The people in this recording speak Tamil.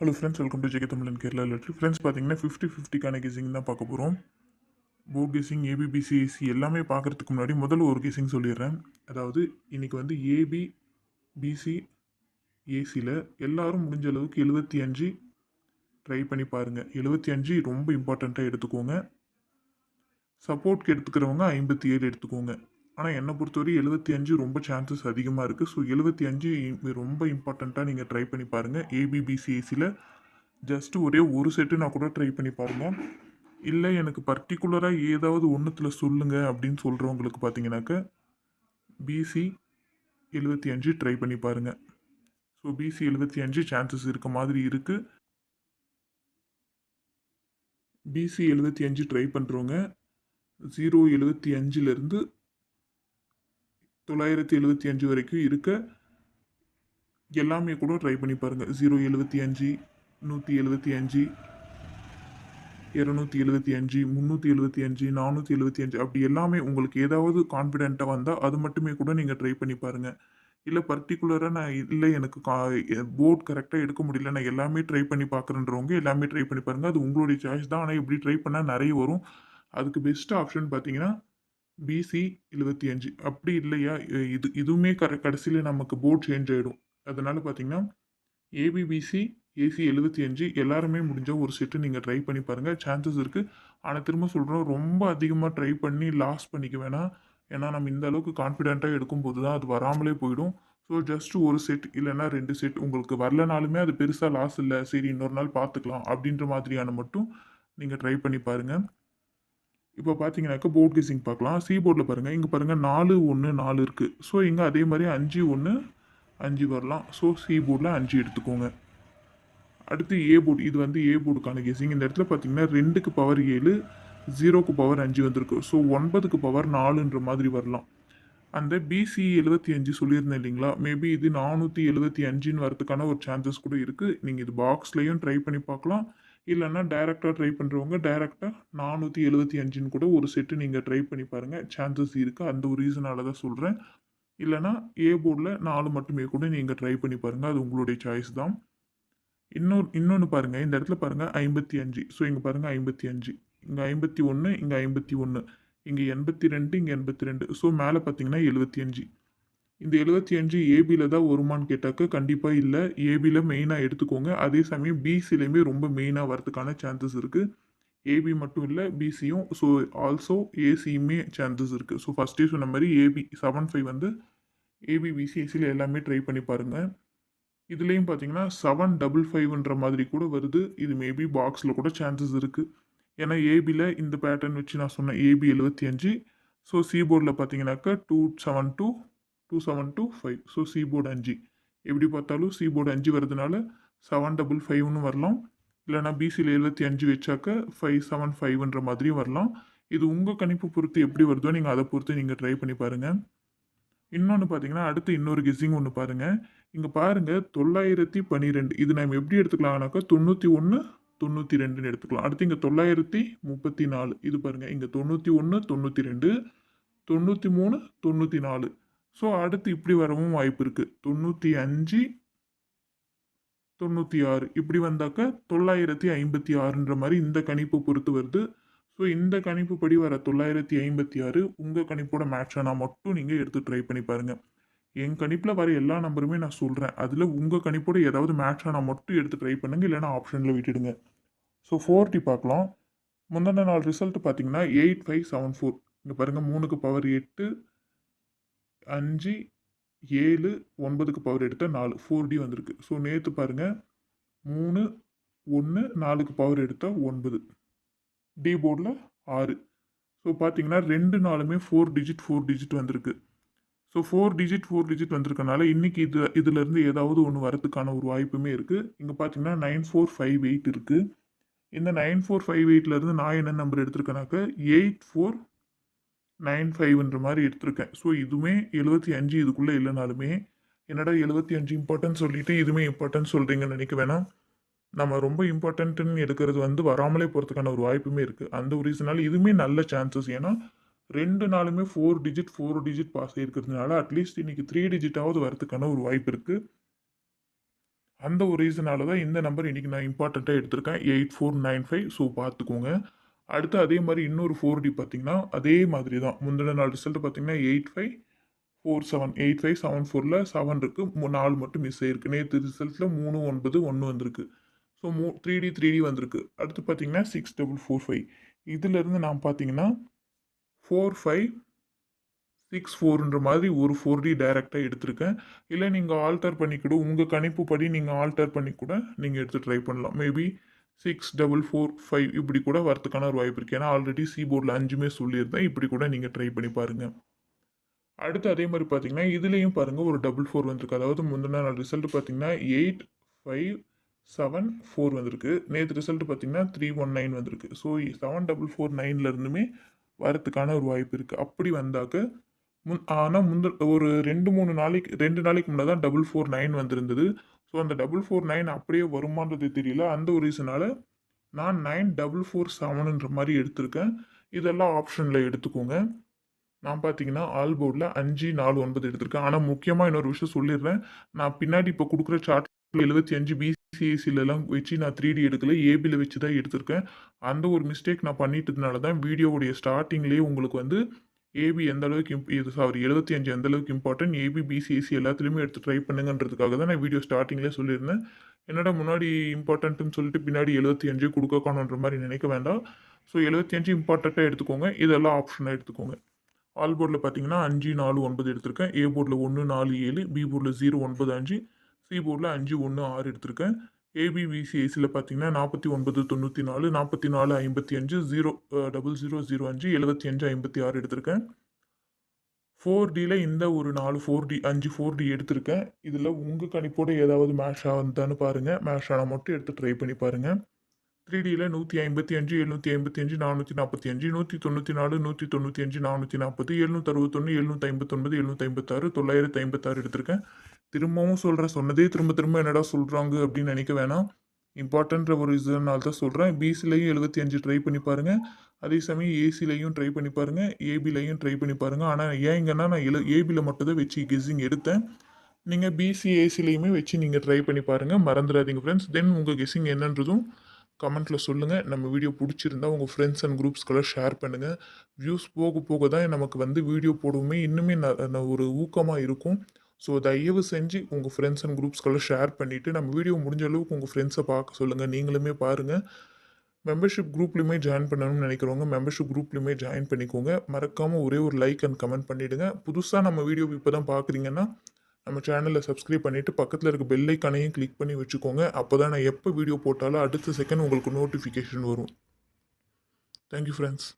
Hello friends welcome to JK Tamilan Kerala lottery friends பார்த்தீங்கன்னா ஃபிஃப்டி ஃபிஃப்டிக்கான கெஸிங் தான் பார்க்க போகிறோம் போர்ட் கெஸிங் ஏபிபிசிஎஸ்சி எல்லாமே பார்க்குறதுக்கு முன்னாடி முதல்ல ஒரு கெஸிங் சொல்லிடுறேன். அதாவது இன்றைக்கி வந்து ஏபி பிசி ஏசியில் எல்லாரும் முடிஞ்ச அளவுக்கு எழுபத்தி அஞ்சு ட்ரை பண்ணி பாருங்கள் எழுபத்தி அஞ்சு ரொம்ப இம்பார்ட்டண்ட்டாக எடுத்துக்கோங்க. சப்போர்ட்க்கு எடுத்துக்கிறவங்க ஐம்பத்தி ஏழு எடுத்துக்கோங்க. ஆனால் என்னை பொறுத்தவரை எழுபத்தி அஞ்சு ரொம்ப சான்சஸ் அதிகமாக இருக்குது ஸோ எழுபத்தி அஞ்சு ரொம்ப இம்பார்ட்டண்ட்டாக நீங்கள் ட்ரை பண்ணி பாருங்கள் ஏபிபிசிஎஸ்சியில் ஜஸ்ட் ஒரே ஒரு செட்டு நான் கூட ட்ரை பண்ணி பாருங்கள் இல்லை எனக்கு பர்டிகுலராக ஏதாவது ஒன்றுத்தில் சொல்லுங்கள் அப்படின்னு சொல்கிறவங்களுக்கு பார்த்தீங்கன்னாக்க பிசி எழுபத்தி அஞ்சு ட்ரை பண்ணி பாருங்கள் ஸோ பிசி எழுபத்தி அஞ்சு சான்சஸ் இருக்க மாதிரி இருக்குது பிசி எழுபத்தி அஞ்சு ட்ரை பண்ணுறவங்க ஜீரோ எழுபத்தி அஞ்சுலேருந்து தொள்ளாயிரத்தி எழுபத்தி அஞ்சு வரைக்கும் இருக்க எல்லாமே கூட ட்ரை பண்ணி பாருங்கள் ஜீரோ எழுபத்தி அஞ்சு நூற்றி எழுபத்தி அஞ்சு இரநூத்தி எழுபத்தி அஞ்சு முந்நூற்றி எழுபத்தி அஞ்சு நானூற்றி எழுபத்தி அஞ்சு அப்படி எல்லாமே உங்களுக்கு ஏதாவது கான்ஃபிடென்ட்டாக வந்தால் அது மட்டுமே கூட நீங்கள் ட்ரை பண்ணி பாருங்கள் இல்லை பர்டிகுலராக நான் இல்லை எனக்கு கா போர்ட் கரெக்டாக எடுக்க முடியல நான் எல்லாமே ட்ரை பண்ணி பார்க்குறேன்றவங்க எல்லாமே ட்ரை பண்ணி பாருங்கள் அது உங்களுடைய சாய்ஸ் தான். ஆனால் இப்படி ட்ரை பண்ணால் நிறைய வரும். அதுக்கு பெஸ்ட் ஆப்ஷன் பார்த்தீங்கன்னா பிசி எழுபத்தி அஞ்சு. அப்படி இல்லையா? இது இதுவுமே கர கடைசியில் நமக்கு போர்ட் சேஞ்ச் ஆகிடும் அதனால் பார்த்தீங்கன்னா ஏபிபிசி ஏசி எழுபத்தி அஞ்சு எல்லாருமே முடிஞ்ச ஒரு செட்டு நீங்கள் ட்ரை பண்ணி பாருங்கள் சான்சஸ் இருக்குது ஆனால் திரும்ப சொல்கிறோம் ரொம்ப அதிகமாக ட்ரை பண்ணி லாஸ் பண்ணிக்க வேணாம். ஏன்னா நம்ம இந்த அளவுக்கு கான்ஃபிடென்ட்டாக எடுக்கும்போது தான் அது வராமலே போயிடும். ஸோ ஜஸ்ட் ஒரு செட் இல்லைன்னா ரெண்டு செட் உங்களுக்கு வரலனாலுமே அது பெருசாக லாஸ் இல்லை. சரி இன்னொரு நாள் பார்த்துக்கலாம் அப்படின்ற மாதிரியான மட்டும் நீங்கள் ட்ரை பண்ணி பாருங்கள் இப்போ பார்த்தீங்கன்னாக்கா போர்ட் கெஸிங் பார்க்கலாம். சி போர்டில் பாருங்கள் இங்கே பாருங்கள் நாலு ஒன்று நாலு இருக்குது ஸோ இங்கே அதே மாதிரி அஞ்சு ஒன்று அஞ்சு வரலாம். ஸோ சி போர்டில் அஞ்சு எடுத்துக்கோங்க. அடுத்து ஏ போர்டு இது வந்து ஏ போர்டுக்கான கேசிங் இந்த இடத்துல பார்த்தீங்கன்னா ரெண்டுக்கு பவர் ஏழு ஜீரோக்கு பவர் அஞ்சு வந்திருக்கு. ஸோ ஒன்பதுக்கு பவர் நாலுன்ற மாதிரி வரலாம். அந்த பிசி எழுபத்தி அஞ்சு சொல்லியிருந்தேன் இல்லைங்களா? மேபி இது நானூற்றி எழுபத்தி அஞ்சுன்னு வரதுக்கான ஒரு சான்சஸ் கூட இருக்குது நீங்கள் இது பாக்ஸ்லேயும் ட்ரை பண்ணி பார்க்கலாம். இல்லைன்னா டைரெக்டாக ட்ரை பண்ணுறவங்க டைரெக்டாக நானூற்றி எழுபத்தி அஞ்சுன்னு கூட ஒரு செட்டு நீங்கள் ட்ரை பண்ணி பாருங்கள் சான்சஸ் இருக்குது அந்த ஒரு ரீசனால தான் சொல்கிறேன் இல்லைன்னா ஏ போர்டில் நாலு மட்டுமே கூட நீங்கள் ட்ரை பண்ணி பாருங்கள் அது உங்களுடைய சாய்ஸ் தான். இன்னொரு இன்னொன்று பாருங்கள் இந்த இடத்துல பாருங்கள் ஐம்பத்தி அஞ்சு. ஸோ இங்கே பாருங்கள் ஐம்பத்தி அஞ்சு. இங்கே ஐம்பத்தி ஒன்று இங்கே ஐம்பத்தி ஒன்று இங்கே எண்பத்தி ரெண்டு இங்கே எண்பத்தி ரெண்டு. ஸோ மேலே பார்த்தீங்கன்னா எழுபத்தி அஞ்சு. இந்த எழுபத்தி அஞ்சு ஏபியில் தான் வருமான்னு கேட்டாக்க கண்டிப்பாக இல்லை. ஏபியில் மெயினாக எடுத்துக்கோங்க. அதே சமயம் பிசிலையுமே ரொம்ப மெயினாக வரதுக்கான சான்சஸ் இருக்குது ஏபி மட்டும் இல்லை பிசியும் ஸோ ஆல்சோ ஏசியுமே சான்சஸ் இருக்குது ஸோ ஃபஸ்ட்டே சொன்ன மாதிரி ஏபி செவன் ஃபைவ் வந்து ஏபி பிசிஎஸ்சியில் எல்லாமே ட்ரை பண்ணி பாருங்கள் இதுலேயும் பார்த்தீங்கன்னா செவன் டபுள் ஃபைவ்ன்ற மாதிரி கூட வருது. இது மேபி பாக்ஸில் கூட சான்சஸ் இருக்குது ஏன்னா ஏபியில் இந்த பேட்டர்ன் வச்சு நான் சொன்னேன் ஏபி எழுபத்தி அஞ்சு. ஸோ சி போர்டில் பார்த்தீங்கன்னாக்கா two seven two two seven two five so C board அஞ்சு. எப்படி பார்த்தாலும் சி போர்டு அஞ்சு வரதுனால செவன் டபுள் ஃபைவ்னு வரலாம். இல்லைனா பிசியில் எழுபத்தி அஞ்சு வச்சாக்க ஃபைவ் செவன் ஃபைவ்ன்ற மாதிரியும் வரலாம். இது உங்கள் கணிப்பு பொறுத்து எப்படி வருதோ நீங்கள் அதை பொறுத்து நீங்கள் ட்ரை பண்ணி பாருங்கள் இன்னொன்று பார்த்தீங்கன்னா அடுத்து இன்னொரு கெஸ்ஸிங் ஒன்று பாருங்கள் இங்கே பாருங்கள் தொள்ளாயிரத்தி பன்னிரெண்டு. இது நம்ம எப்படி எடுத்துக்கலாம்னாக்கா தொண்ணூற்றி ஒன்று தொண்ணூற்றி ரெண்டுன்னு எடுத்துக்கலாம். அடுத்து இங்கே தொள்ளாயிரத்தி முப்பத்தி நாலு. இது பாருங்கள் இங்கே தொண்ணூற்றி ஒன்று தொண்ணூற்றி ரெண்டு தொண்ணூற்றி மூணு தொண்ணூற்றி நாலு. ஸோ அடுத்து இப்படி வரவும் வாய்ப்பு இருக்குது தொண்ணூற்றி அஞ்சு தொண்ணூற்றி ஆறு. இப்படி வந்தாக்க தொள்ளாயிரத்தி ஐம்பத்தி ஆறுன்ற மாதிரி இந்த கணிப்பு பொறுத்து வருது. ஸோ இந்த கணிப்பு படி வர தொள்ளாயிரத்தி ஐம்பத்தி ஆறு உங்கள் கணிப்போட மேட்ச் ஆனால் மட்டும் நீங்கள் எடுத்து ட்ரை பண்ணி பாருங்கள் என் கணிப்பில் வர எல்லா நம்பருமே நான் சொல்கிறேன் அதில் உங்கள் கணிப்போட ஏதாவது மேட்ச் ஆனால் மட்டும் எடுத்து ட்ரை பண்ணுங்கள் இல்லைனா ஆப்ஷனில் விட்டுடுங்க. ஸோ ஃபோர்ட்டி பார்க்கலாம் முந்தின நாள் ரிசல்ட் பார்த்தீங்கன்னா எயிட் ஃபைவ் செவன் ஃபோர் இங்கே பாருங்கள் மூணுக்கு பவர் எட்டு அஞ்சு ஏழு ஒன்பதுக்கு பவர் எடுத்த நாலு ஃபோர் டி வந்திருக்கு. ஸோ நேற்று பாருங்கள் மூணு ஒன்று நாலுக்கு பவர் எடுத்தால் ஒன்பது. டி போர்டில் ஆறு. ஸோ பார்த்தீங்கன்னா ரெண்டு நாளுமே ஃபோர் டிஜிட் ஃபோர் டிஜிட் வந்திருக்கு. So four digit four digit வந்திருக்கனால இன்றைக்கி இது இதுலேருந்து ஏதாவது ஒன்று வரதுக்கான ஒரு வாய்ப்புமே இருக்குது இங்கே பார்த்தீங்கன்னா நைன் ஃபோர் ஃபைவ் எயிட் இருக்குது இந்த நைன் ஃபோர் ஃபைவ் எயிட்லேருந்து நான் என்ன நம்பர் எடுத்திருக்கேனாக்க எயிட் ஃபோர் நைன் ஃபைவ்ன்ற மாதிரி எடுத்திருக்கேன். ஸோ இதுவுமே எழுபத்தி அஞ்சு இதுக்குள்ளே இல்லைனாலுமே என்னடா எழுபத்தி அஞ்சு இம்பார்ட்டன்ட் சொல்லிட்டு இதுவுமே இம்பார்ட்டன்ட் சொல்கிறீங்கன்னு நினைக்க வேணாம். நம்ம ரொம்ப இம்பார்ட்டன்ட்டுன்னு எடுக்கிறது வந்து வராமலே போகிறதுக்கான ஒரு வாய்ப்புமே இருக்குது அந்த ஒரு ரீசனால் இதுவுமே நல்ல சான்சஸ் ஏன்னா ரெண்டு நாளுமே four digit four digit pass ஆகிருக்கிறதுனால at least இன்றைக்கி த்ரீ டிஜிட்டாவது வரதுக்கான ஒரு வாய்ப்பு இருக்குது அந்த ஒரு ரீசனால தான் இந்த நம்பர் இன்றைக்கி நான் இம்பார்ட்டண்ட்டாக எடுத்திருக்கேன். Eight four nine five so பார்த்துக்கோங்க. அடுத்து அதே மாதிரி இன்னொரு ஃபோர் டி பார்த்தீங்கன்னா அதே மாதிரி தான். முந்தின நாள் ரிசல்ட் பார்த்தீங்கன்னா eight five four seven eight five seven ஃபோரில் செவன் இருக்குது நாலு மட்டும் மிஸ் ஆயிருக்கு. நேற்று ரிசல்ட்டில் மூணு ஒன்பது ஒன்று வந்திருக்கு. ஸோ மூ த்ரீ டி த்ரீ டி வந்திருக்கு. அடுத்து பார்த்தீங்கன்னா சிக்ஸ் டபுள் ஃபோர் ஃபைவ் இதிலேருந்து நான் பார்த்தீங்கன்னா ஃபோர் ஃபைவ் சிக்ஸ் ஃபோர்ன்ற மாதிரி ஒரு ஃபோர் டி டைரெக்டாக எடுத்திருக்கேன். இல்லை நீங்கள் ஆல்டர் பண்ணிக்கூட உங்கள் கணிப்பு படி நீங்கள் ஆல்டர் பண்ணி கூட நீங்கள் எடுத்து ட்ரை பண்ணலாம். Maybe six double four five இப்படி கூட வரதுக்கான ஒரு வாய்ப்பு இருக்குது ஏன்னா ஆல்ரெடி சி போர்டில் அஞ்சுமே சொல்லியிருந்தேன். இப்படி கூட நீங்கள் ட்ரை பண்ணி பாருங்கள் அடுத்து அதே மாதிரி பார்த்தீங்கன்னா இதுலேயும் பாருங்கள் ஒரு டபுள் ஃபோர் வந்திருக்கு. அதாவது முந்தின நாள் ரிசல்ட் பார்த்தீங்கன்னா எயிட் ஃபைவ் செவன் ஃபோர் வந்திருக்கு. நேற்று ரிசல்ட் பார்த்தீங்கன்னா த்ரீ ஒன் நைன் வந்திருக்கு. ஸோ செவன் டபுள் ஃபோர் நைன்லேருந்துமே வரத்துக்கான ஒரு வாய்ப்பு இருக்குது அப்படி வந்தாக்க முன் ஆனால் முந்த ஒரு ரெண்டு மூணு நாளைக்கு ரெண்டு நாளைக்கு முன்னே தான் டபுள் ஃபோர் நைன் வந்திருந்தது. ஸோ அந்த டபுள் ஃபோர் நைன் அப்படியே வருமானது தெரியல. அந்த ஒரு ரீசனால் நான் நைன் டபுள் ஃபோர் செவனுன்ற மாதிரி எடுத்திருக்கேன். இதெல்லாம் ஆப்ஷனில் எடுத்துக்கோங்க. நான் பார்த்தீங்கன்னா ஆல் போர்டில் அஞ்சு நாலு ஒன்பது எடுத்திருக்கேன். ஆனால் முக்கியமாக இன்னொரு விஷயம் சொல்லிடுறேன். நான் பின்னாடி இப்போ கொடுக்குற சார்ட்டில் எழுபத்தி அஞ்சு பிசிஎஸ்சிலலாம் வச்சு நான் த்ரீ டி எடுக்கல. ஏபியில் வச்சு தான் எடுத்திருக்கேன். அந்த ஒரு மிஸ்டேக் நான் பண்ணிட்டதுனால தான் வீடியோவுடைய ஸ்டார்டிங்லேயே உங்களுக்கு வந்து ஏபி எந்த அளவுக்கு இம்ப் இது சாரி எழுபத்தி அஞ்சு எந்த அளவுக்கு இம்பார்ட்டன்ட் ஏபி பிசிஎஸ்சி எல்லாத்துலேயுமே எடுத்து ட்ரை பண்ணுங்கன்றதுக்காக தான் நான் வீடியோ ஸ்டார்டிங்லேயே சொல்லியிருந்தேன். என்னடா முன்னாடி இம்பார்ட்டன்ட்னு சொல்லிட்டு பின்னாடி எழுபத்தி அஞ்சு கொடுக்க காணுன்ற மாதிரி நினைக்க வேண்டாம். ஸோ எழுபத்தி அஞ்சு இம்பார்ட்டண்ட்டாக எடுத்துக்கோங்க. இதெல்லாம் ஆப்ஷனாக எடுத்துக்கோங்க. ஆல் போர்டில் பார்த்தீங்கன்னா அஞ்சு நாலு ஒன்பது எடுத்திருக்கேன். ஏ போர்டில் ஒன்று நாலு ஏழு. பி போர்டில் ஜீரோ ஒன்பது அஞ்சு. சி போர்டில் அஞ்சு ஒன்று ஆறு எடுத்திருக்கேன். ஏபிபிசிஎஸ்சியில் பார்த்தீங்கன்னா நாற்பத்தி ஒன்பது தொண்ணூற்றி நாலு நாற்பத்தி நாலு ஐம்பத்தி அஞ்சு ஜீரோ டபுள் ஜீரோ ஜீரோ அஞ்சு எழுபத்தி அஞ்சு ஐம்பத்தி ஆறு எடுத்திருக்கேன். ஃபோர் டியில் இந்த ஒரு நாலு ஃபோர் டி அஞ்சு ஃபோர் டி எடுத்திருக்கேன். இதில் உங்கள் கணிப்போடு ஏதாவது மேட்ச் ஆகுதான்னு பாருங்கள் மேட்ச் ஆனால் மட்டும் எடுத்து ட்ரை பண்ணி பாருங்கள் த்ரீ டியில் நூற்றி ஐம்பத்தி அஞ்சு எழுநூற்றி ஐம்பத்தி அஞ்சு நானூற்றி நாற்பத்தி அஞ்சு நூற்றி தொண்ணூற்றி நாலு நூற்றி தொண்ணூற்றி அஞ்சு நானூற்றி நாற்பது எழுநூற்றி அறுபத்தொன்று எழுநூற்றி ஐம்பத்தொன்பது எழுநூற்றி ஐம்பத்தாறு தொள்ளாயிரத்து ஐம்பத்தாறு எடுத்திருக்கேன். திரும்பவும் சொல்கிறேன் சொன்னதே திரும்ப திரும்ப என்னடா சொல்கிறாங்க அப்படின்னு நினைக்க வேணாம். இம்பார்ட்டன்ற ஒரு இதனால தான் சொல்கிறேன் பிசிலையும் எழுபத்தி அஞ்சு ட்ரை பண்ணி பாருங்கள் அதே சமயம் ஏசிலையும் ட்ரை பண்ணி பாருங்கள் ஏபிலையும் ட்ரை பண்ணி பாருங்கள் ஆனால் ஏங்கன்னா நான் எழு ஏபியில் மட்டும் தான் வச்சு கெஸ்ஸிங் எடுத்தேன். நீங்கள் பிசி ஏசிலையுமே வச்சு நீங்கள் ட்ரை பண்ணி பாருங்கள் மறந்துடாதீங்க ஃப்ரெண்ட்ஸ் தென் உங்கள் கெஸ்ஸிங் என்னன்றதும் கமெண்ட்டில் சொல்லுங்கள் நம்ம வீடியோ பிடிச்சிருந்தா உங்கள் ஃப்ரெண்ட்ஸ் அண்ட் குரூப்ஸ்க்கெல்லாம் ஷேர் பண்ணுங்கள் வியூஸ் போக போக தான் நமக்கு வந்து வீடியோ போடவுமே. இன்னுமே ந- ந- ஒரு ஊக்கமாக இருக்கும். ஸோ தயவு செஞ்சு உங்கள் ஃப்ரெண்ட்ஸ் அண்ட் குரூப்ஸ்க்கெல்லாம் ஷேர் பண்ணிவிட்டு நம்ம வீடியோ முடிஞ்ச அளவுக்கு உங்கள் ஃப்ரெண்ட்ஸை பார்க்க சொல்லுங்கள் நீங்களுமே பாருங்கள் மெம்பர்ஷிப் குரூப்லையுமே ஜாயின் பண்ணணும்னு நினைக்கிறவங்க மெம்பர்ஷிப் குரூப்லையுமே ஜாயின் பண்ணிக்கோங்க. மறக்காமல் ஒரே ஒரு லைக் அண்ட் கமெண்ட் பண்ணிவிடுங்க புதுசாக நம்ம வீடியோ இப்போ தான் பார்க்குறீங்கன்னா நம்ம சேனலில் சப்ஸ்கிரைப் பண்ணிவிட்டு பக்கத்தில் இருக்க பெல் ஐக்கானையும் கிளிக் பண்ணி வச்சுக்கோங்க. அப்போ தான் நான் எப்போ வீடியோ போட்டாலும் அடுத்த செகண்ட் உங்களுக்கு நோட்டிஃபிகேஷன் வரும். Thank you friends